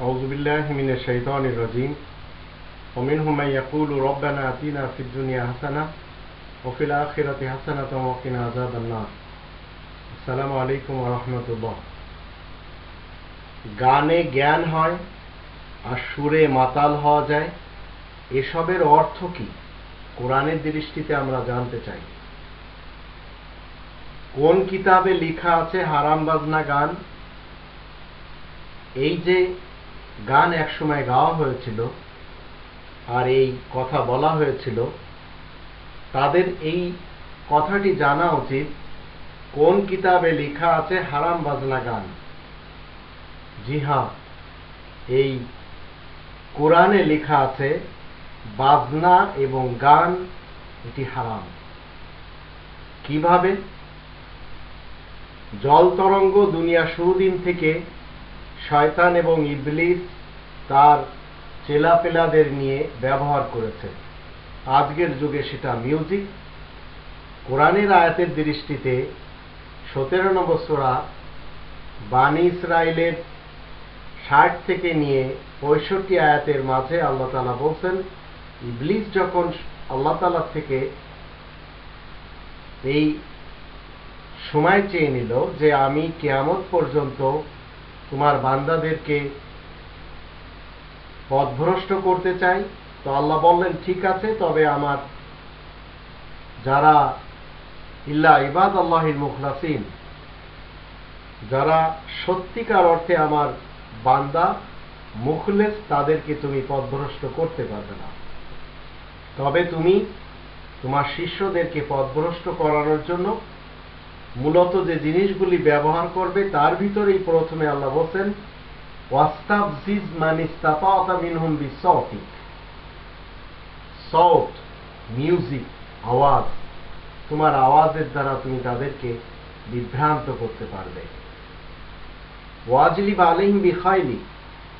أعوذ بالله من الشيطان الرجيم ومنهم من يقول ربنا آتنا في الدنيا حسنة وفي الآخرة حسنة وقنا عذاب النار السلام عليكم ورحمة الله গানে জ্ঞান হয় আর সুরে মাতাল হওয়া যায় এসবের অর্থ কি কোরআনের দৃষ্টিতে আমরা জানতে চাই কোন কিতাবে লেখা আছে হারাম বাজনা গান এই যে গান একসময় গাওয়া হয়েছিল আর এই কথা বলা হয়েছিল, তাদের এই কথাটি জানা উচিত, কোন কিতাবে লেখা আছে হারাম বাজনা গান? জি হ্যাঁ এই কোরআনে লেখা আছে, বাজনা এবং গান এটি হারাম। কীভাবে? জল তরঙ্গ দুনিয়া শুরুদিন থেকে শয়তান এবং ইবলিস তার চেলাপেলাদের নিয়ে ব্যবহার করেছে। আজকের যুগে সেটা মিউজিক কোরআনের আয়াতের দৃষ্টিতে সতেরো নম্বর বানি ইসরায়েলের ষাট থেকে নিয়ে পঁয়ষট্টি আয়াতের মাঝে আল্লাহ তালা বলছেন, ইবলিস যখন আল্লাহ তালা থেকে এই সময় চেয়ে নিল যে আমি কেয়ামত পর্যন্ত তোমার বান্দাদেরকে পথভ্রষ্ট করতে চাই। তো আল্লাহ বললেন, ঠিক আছে, তবে আমার যারা ইল্লা ইবাদ আল্লাহির মুখলাসিন, যারা সত্যিকার অর্থে আমার বান্দা, মুখলেস, তাদেরকে তুমি পথভ্রষ্ট করতে পারবে না। তবে তুমি তোমার শিষ্যদেরকে পথভ্রষ্ট করানোর জন্য মূলত যে জিনিসগুলি ব্যবহার করবে, তার ভিতরেই প্রথমে আল্লাহ বলছেন সৌট মিউজিক, আওয়াজ, তোমার আওয়াজের দ্বারা তুমি তাদেরকে বিভ্রান্ত করতে পারবে। ওয়াজলি বা আলিম বিখাইলি,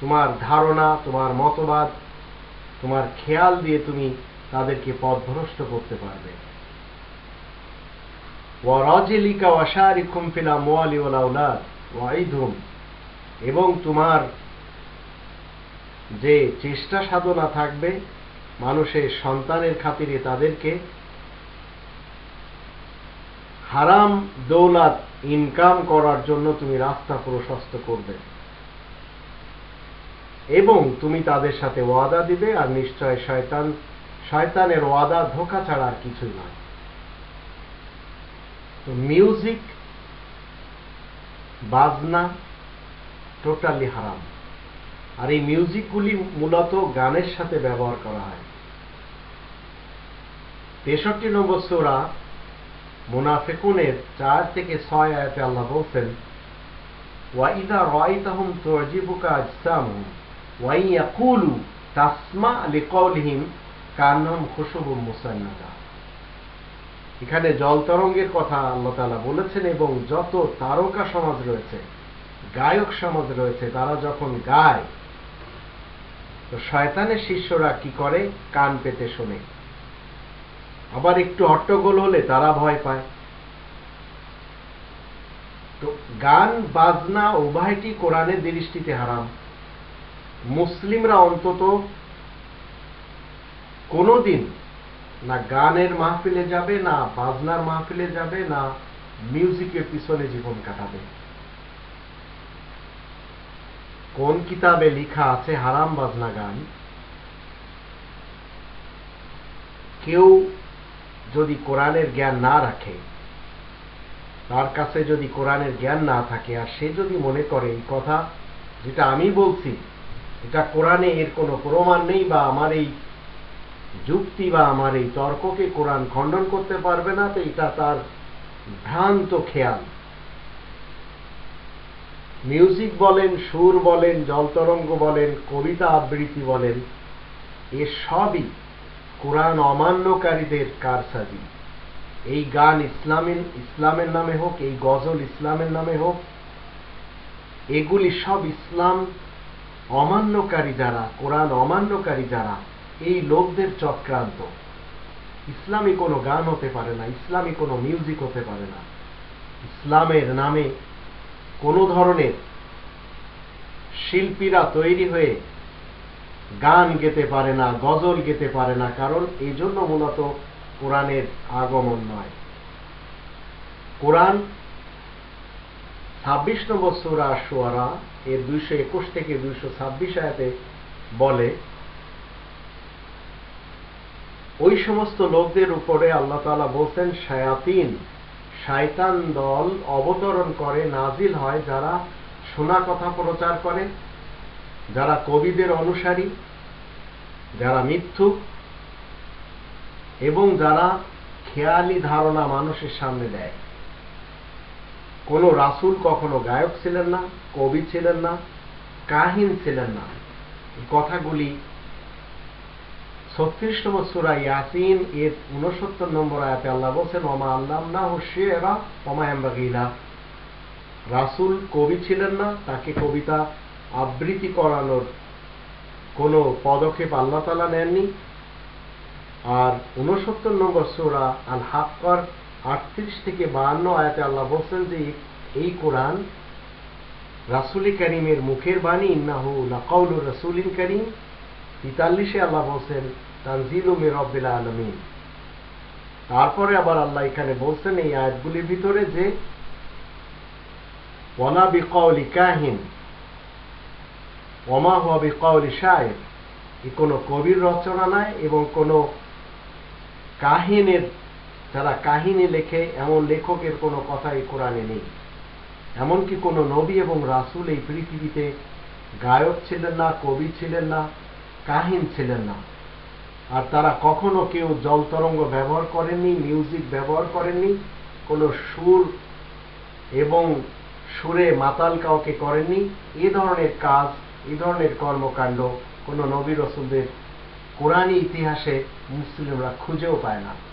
তোমার ধারণা, তোমার মতবাদ, তোমার খেয়াল দিয়ে তুমি তাদেরকে পথভ্রষ্ট করতে পারবে। এবং তোমার যে চেষ্টা সাধনা থাকবে, মানুষের সন্তানের খাতিরে তাদেরকে হারাম দৌলাত ইনকাম করার জন্য তুমি রাস্তা প্রশস্ত করবে। এবং তুমি তাদের সাথে ওয়াদা দিবে, আর নিশ্চয় শয়তান, শয়তানের ওয়াদা ধোকা ছাড়া আর কিছুই নয়। তো মিউজিক বাজনা টোটালি হারাম। আর এই মিউজিকগুলি মূলত গানের সাথে ব্যবহার করা হয়। তেষট্টি নম্বর সোরা, মুনাফিকুনের চার থেকে ছয় আয়াতে আল্লাহ বলছেন ওয়াইদা রাইতাহুম তুজিবুকা আজসামুহুম ওয়াই ইয়াকুলু তাসমা লিকাউলিহিম কান্নাহুম খুশুবুম মুসান্নাদা। এখানে জল তরঙ্গের কথা আল্লাহ তালা বলেছেন এবং যত তারকা সমাজ রয়েছে, গায়ক সমাজ রয়েছে, তারা যখন গায়, তো শয়তানের শিষ্যরা কি করে? কান পেতে শোনে। আবার একটু হট্টগোল হলে তারা ভয় পায়। তো গান, বাজনা, উভয়টি কোরআনের দৃষ্টিতে হারাম। মুসলিমরা অন্তত কোনোদিন না গানের মাহফিলে যাবে, না বাজনার মাহফিলে যাবে, না মিউজিকের পিছনে জীবন কাটাবে। কোন কিতাবে লেখা আছে হারাম বাজনা গান? কেউ যদি কোরআনের জ্ঞান না রাখে, তার কাছে যদি কোরআনের জ্ঞান না থাকে, আর সে যদি মনে করে এই কথা যেটা আমি বলছি, এটা কোরআনে এর কোনো প্রমাণ নেই বা আমার এই যুক্তি বা আমার এই তর্ককে কোরআন খণ্ডন করতে পারবে না, তো এটা তার ভ্রান্ত খেয়াল। মিউজিক বলেন, সুর বলেন, জলতরঙ্গ বলেন, কবিতা আবৃত্তি বলেন, এ সবই কোরআন অমান্যকারীদের কারসাজি। এই গান ইসলামের ইসলামের নামে হোক, এই গজল ইসলামের নামে হোক, এগুলি সব ইসলাম অমান্যকারী যারা, কোরআন অমান্যকারী যারা এই লোকদের চক্রান্ত। ইসলামী কোনো গান হতে পারে না, ইসলামী কোনো মিউজিক হতে পারে না। ইসলামের নামে কোনো ধরনের শিল্পীরা তৈরি হয়ে গান গেতে পারে না, গজল গেতে পারে না, কারণ এই জন্য মূলত কোরআনের আগমন নয়। কোরআন ছাব্বিশ নম্বর সুরা সোয়ারা এর দুইশো একুশ থেকে দুইশো ছাব্বিশ আয়াতে বলে সমস্ত লোকদের উপরে আল্লাহ তালা বলছেন, শায়াতিন, শায়তান দল অবতরণ করে, নাজিল হয় যারা শোনা কথা প্রচার করে, যারা কবিদের অনুসারী, যারা মিথ্যুক এবং যারা খেয়ালি ধারণা মানুষের সামনে দেয়। কোন রাসুল কখনো গায়ক ছিলেন না, কবি ছিলেন না, কাহিন ছিলেন না। কথাগুলি ছত্রিশ নম্বর সুরা ইয়াসিন, এর উনসত্তর নম্বর আয়াতে আল্লাহ বলছেন ওমা আল্লাহ না হোসে এরা ওমা এম্বাগিলা রাসুল কবি ছিলেন না, তাকে কবিতা আবৃত্তি করানোর কোনো পদক্ষেপ আল্লাহ তালা নেননি। আর উনসত্তর নম্বর সুরা আল হাক্কর আটত্রিশ থেকে বাহান্ন আয়াতে আল্লাহ বলছেন যে, এই কোরআন রাসুলি করিমের মুখের বাণী, ইন্নাহু লাকাউল রসুলিন করিম। তেতাল্লিশে আল্লাহ বলছেন, তানজিল উমের রব্বিল আলমিন। তারপরে আবার আল্লাহ এখানে বলছেন এই আয়াতগুলির ভিতরে যে, ওয়ালা বিকাউলি কাহিন ওমা হুয়া বিকাউলি শায়ের এ কোনো কবির রচনা নয় এবং কোনো কাহিনের, যারা কাহিনী লেখে, এমন লেখকের কোনো কথা এই কোরআনে নেই। এমনকি কোনো নবী এবং রাসুল এই পৃথিবীতে গায়ক ছিলেন না, কবি ছিলেন না কাহিন ছিলেন না। আর তারা কখনো কেউ জল তরঙ্গ ব্যবহার করেননি মিউজিক ব্যবহার করেননি, কোনো সুর এবং সুরে মাতাল কাউকে করেননি। এ ধরনের কাজ, এ ধরনের কর্মকাণ্ড কোনো নবী রসুলদের কোরআনী ইতিহাসে মুসলিমরা খুঁজেও পায় না।